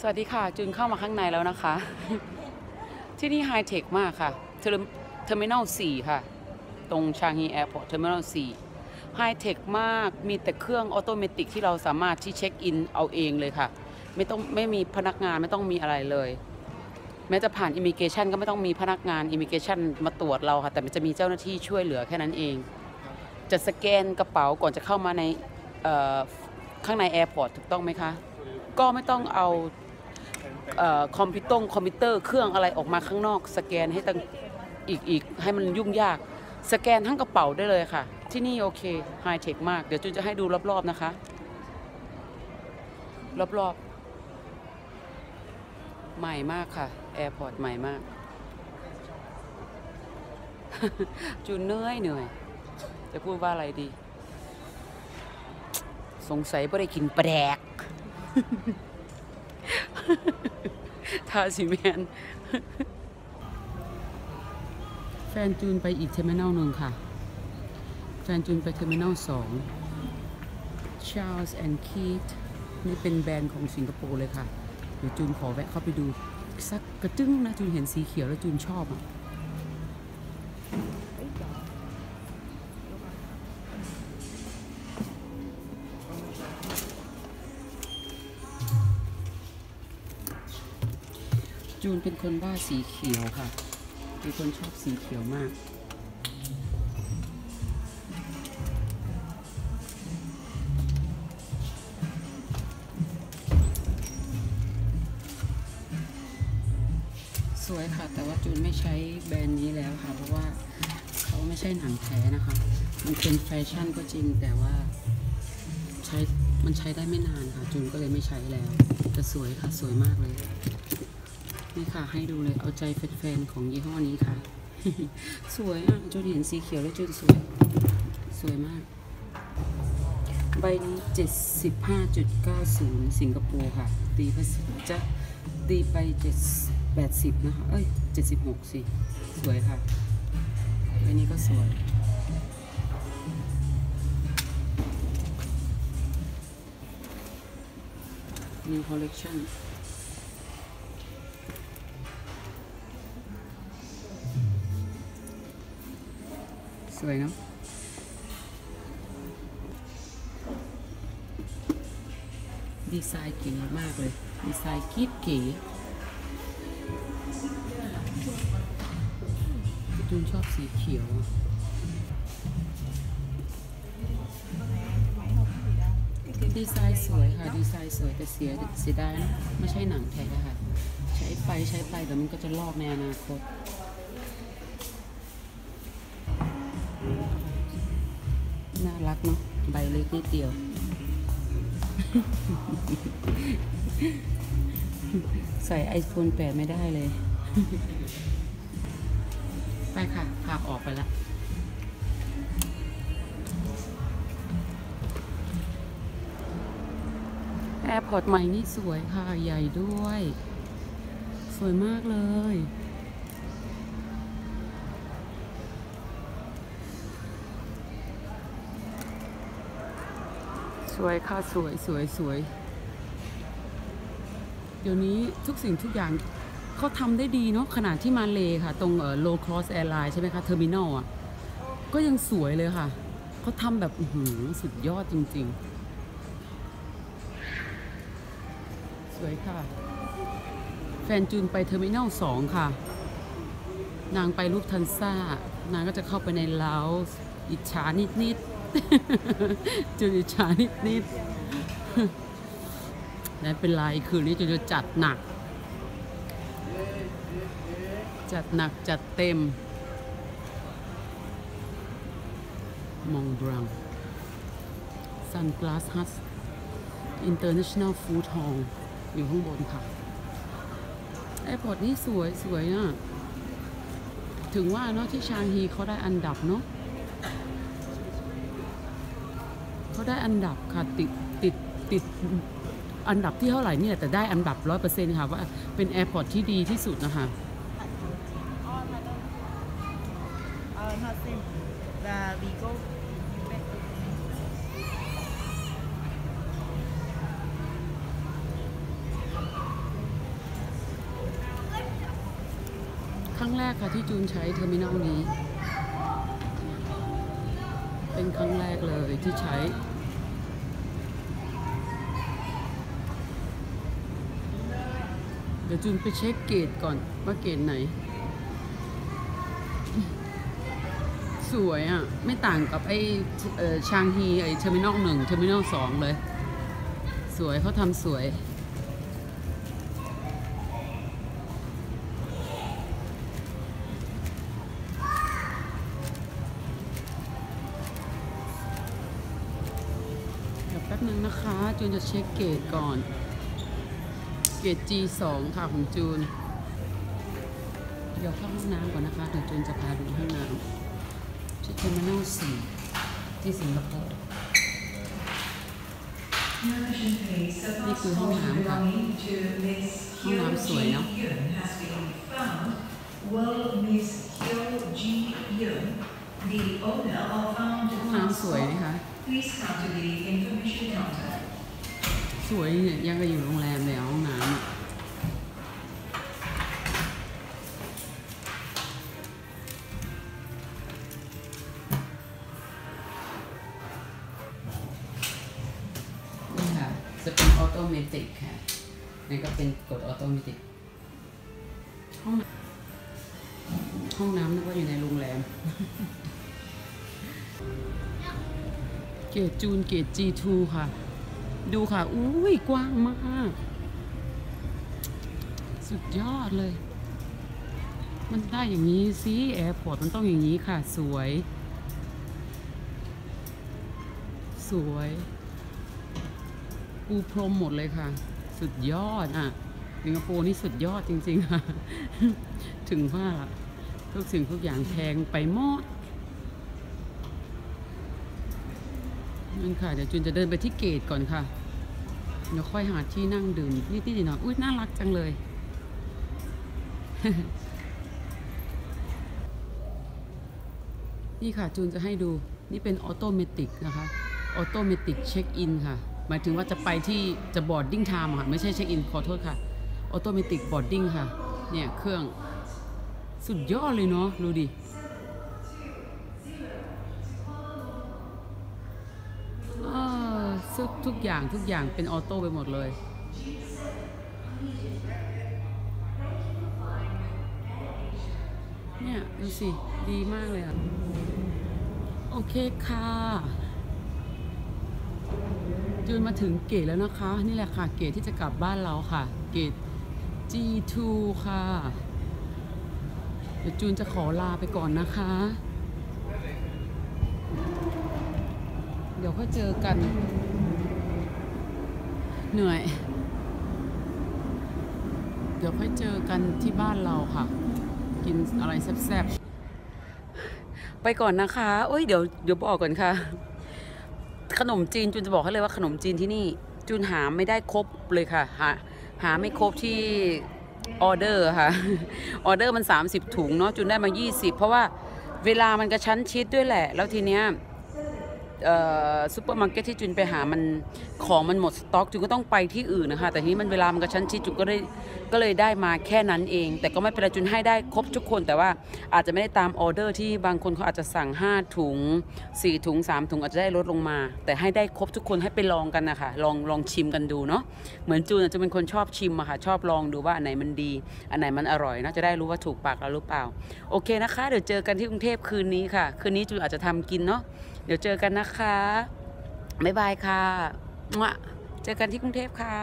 สวัสดีค่ะ จุนเข้ามาข้างในแล้วนะคะ ที่นี่ไฮเทคมากค่ะ เทอร์มินอล4ค่ะ ตรงชางฮีแอร์พอร์ตเทอร์มินอล4ไฮเทคมากมีแต่เครื่องออโตเมติกที่เราสามารถที่เช็คอินเอาเองเลยค่ะ ไม่ต้องไม่มีพนักงานไม่ต้องมีอะไรเลย แม้จะผ่านอิมิเกชันก็ไม่ต้องมีพนักงานอิมิเกชันมาตรวจเราค่ะ แต่มันจะมีเจ้าหน้าที่ช่วยเหลือแค่นั้นเอง จะสแกนกระเป๋าก่อนจะเข้ามาในข้างในแอร์พอร์ตถูกต้องไหมคะ ก็ไม่ต้องเอา คอมพิวตอร์คอมพิวเตอร์เครื่องอะไรออกมาข้างนอก สแกนให้ตั้งอีกอีกให้มันยุ่งยาก สแกนทั้งกระเป๋าได้เลยค่ะ ที่นี่โอเคไฮเทคมาก เดี๋ยวจุนจะให้ดูรอบๆนะคะ รอบๆ ใหม่มากค่ะแอร์พอร์ตใหม่มากจูนเหนื่อยเหนื่อย จะพูดว่าอะไรดี สงสัยไม่ได้กินแปลก ทาสิแมนแฟนจูนไปอีกเทอร์มินอลหนึ่งค่ะ แฟนจูนไปเทอร์มินอลสอง Charles and Keith นี่เป็นแบรนด์ของสิงคโปร์เลยค่ะ เดี๋ยวจูนขอแวะเข้าไปดูสักกระจึ้งนะ จูนเห็นสีเขียวแล้วจูนชอบอะ จูนเป็นคนบ้าสีเขียวค่ะ เป็นคนชอบสีเขียวมาก สวยค่ะ แต่ว่าจูนไม่ใช้แบรนด์นี้แล้วค่ะ เพราะว่าเขาไม่ใช่หนังแท้นะคะ มันเป็นแฟชั่นก็จริง แต่ว่าใช้มันใช้ได้ไม่นานค่ะ จูนก็เลยไม่ใช้แล้ว แต่สวยค่ะ สวยมากเลย นี่ค่ะ ให้ดูเลยเอาใจแฟนๆของยี่ห้อนี้ค่ะ สวยอะจนเห็นสีเขียวแล้วจนสวย สวยมาก ใบนี้ 75.90 สิงคโปร์ค่ะ ตีภาษีจะตีไป7 80 นะคะ เอ้ย 76 สิ สวยค่ะ ใบนี้ก็สวย New collection สวยเนาะดีไซน์เก๋มากเลย ดีไซน์กิ๊บเก๋จูนชอบสีเขียว ดีไซน์สวยค่ะ ดีไซน์สวย แต่เสียเสียดายนะ ไม่ใช่หนังแท้ค่ะ ใช้ไปใช้ไปเดี๋ยวมันก็จะลอกในอนาคต น่ารักเนาะใบเล็กนิดเดียว ใส่ iPhone 8ไม่ได้เลย ไปค่ะพาออกไปละแอร์พอร์ตใหม่นี่สวยค่ะ ใหญ่ด้วย สวยมากเลย สวยค่ะสวยสวยสวย เดี๋ยวนี้ทุกสิ่งทุกอย่างเขาทำได้ดีเนาะขนาดที่มาเลค่ะ ตรงเอ่อ low cost airline ใช่ไหมคะเทอร์มินอลอะก็ยังสวยเลยค่ะเขาทำแบบหืสุดยอดจริง ๆ สวยค่ะ แฟนจูนไปเทอร์มินอลสองค่ะ นางไปลูกทันซ่า นางก็จะเข้าไปในลาวอิจฉานิด ๆ จูนอิจฉานิดๆนั่เป็นไรคืนนี้จะจัดหนัก จัดหนักจัดเต็ม มองบรัง Sunglass Hut International Food Hall อยู่ข้างบนค่ะแอร์พอร์ตนี่สวยสวยอะถึงว่าเนาะที่ชางฮีเขาได้อันดับเนาะ เขาได้อันดับค่ะติดติดติดอันดับที่เท่าไหร่นี่แหละแต่ได้อันดับร้อยเปอร์เซ็นต์ค่ะว่าเป็นแอร์พอร์ตที่ดีที่สุดนะคะครั้งแรกค่ะที่จูนใช้เทอร์มินอลนี้ เป็นครั้งแรกเลยที่ใช้เดี๋ยวจูนไปเช็คเกตก่อนว่าเกตไหน สวยอะ ไม่ต่างกับไอ้ชางฮีไอ้เทอร์มินอลหนึ่งเทอร์มินอลสองเลย สวยเขาทำสวย จูนจะเช็คเกตก่อน เกต G2 ค่ะของจูน เดี๋ยวเข้าห้องน้ำก่อนนะคะเดี๋ยวจูนจะพาดูห้องน้ำที่เทอร์มินอล4ที่สิงคโปร์นี่คือห้องน้ำค่ะห้องน้ำสวยเนอะ World Miss Hyo Ji Yoon, the owner of Found ห้องน้ำสวยนะคะ Please come to the information counter. สวยเนี่ยยังกับอยู่โรงแรมเลยห้องน้ำอะนี่ค่ะจะเป็นออโตเมติกค่ะนี่ก็เป็นกดออโตเมติกห้องน้ำห้องน้ำนึกว่าอยู่ในโรงแรม เกรดจูนเกรด G2 ค่ะ ดูค่ะ อุ้ยกว้างมาก สุดยอดเลย มันได้อย่างนี้สิแอร์พอร์ตมันต้องอย่างนี้ค่ะ สวย สวยปูพรมหมดเลยค่ะ สุดยอดอะสิงคโปร์นี่สุดยอดจริง ๆ ค่ะ ถึงว่าทุกสิ่งทุกอย่างแพงไปหมด นั่นค่ะ เดี๋ยวจุนจะเดินไปที่เกตก่อนค่ะ เดี๋ยวค่อยหาที่นั่งดื่มนิดๆหน่อยอุ้ยน่ารักจังเลย นี่ค่ะจูนจะให้ดูนี่เป็นออโตเมติกนะคะ ออโตเมติกเช็คอินค่ะ หมายถึงว่าจะไปที่จะบอร์ดดิ้งไทม์ค่ะ ไม่ใช่เช็คอินขอโทษค่ะ ออโตเมติกบอร์ดดิ้งค่ะ เนี่ยเครื่องสุดยอดเลยเนาะดูดิ ทุกทุกอย่างทุกอย่างเป็นออโต้ไปหมดเลย เนี่ยดูสิ ดีมากเลยอะ โอเคค่ะจูนมาถึงเกตแล้วนะคะ นี่แหละค่ะ เกตที่จะกลับบ้านเราค่ะ เกต G2 ค่ะ เดี๋ยวจูนจะขอลาไปก่อนนะคะ เดี๋ยวค่อยเจอกัน เหนื่อย เดี๋ยวค่อยเจอกันที่บ้านเราค่ะ กินอะไรแซ่บๆ ไปก่อนนะคะโอ้ยเดี๋ยวเดี๋ยวบอกก่อนค่ะ ขนมจีนจูนจะบอกให้เลยว่าขนมจีนที่นี่จูนหาไม่ได้ครบเลยค่ะ หาหาไม่ครบที่ออเดอร์ค่ะ ออเดอร์มัน 30 ถุงเนาะจูนได้มา 20 เพราะว่าเวลามันกระชั้นชิดด้วยแหละ แล้วทีเนี้ย ซูเปอร์มาร์เก็ตที่จุนไปหามันของมันหมดสต็อกจุนก็ต้องไปที่อื่นนะคะแต่ทีนี้มันเวลามันกระชั้นชิดจุนก็เลยก็เลยได้มาแค่นั้นเอง แต่ก็ไม่เป็นไรจุนให้ได้ครบทุกคน แต่ว่าอาจจะไม่ได้ตามออเดอร์ที่บางคนเขาอาจจะสั่ง 5 ถุง 4 ถุง 3 ถุงอาจจะได้ลดลงมา แต่ให้ได้ครบทุกคนให้ไปลองกันนะคะลองลองชิมกันดูเนาะเหมือนจูนจะเป็นคนชอบชิมอะค่ะชอบลองดูว่าอันไหนมันดี อันไหนมันอร่อยนะจะได้รู้ว่าถูกปากเราหรือเปล่าโอเคนะคะ เดี๋ยวเจอกันที่กรุงเทพคืนนี้ค่ะ คืนนี้จูนอาจจะทำกินเนาะ เดี๋ยวเจอกันนะคะ บ๊ายบายค่ะมั่วเจอกันที่กรุงเทพค่ะ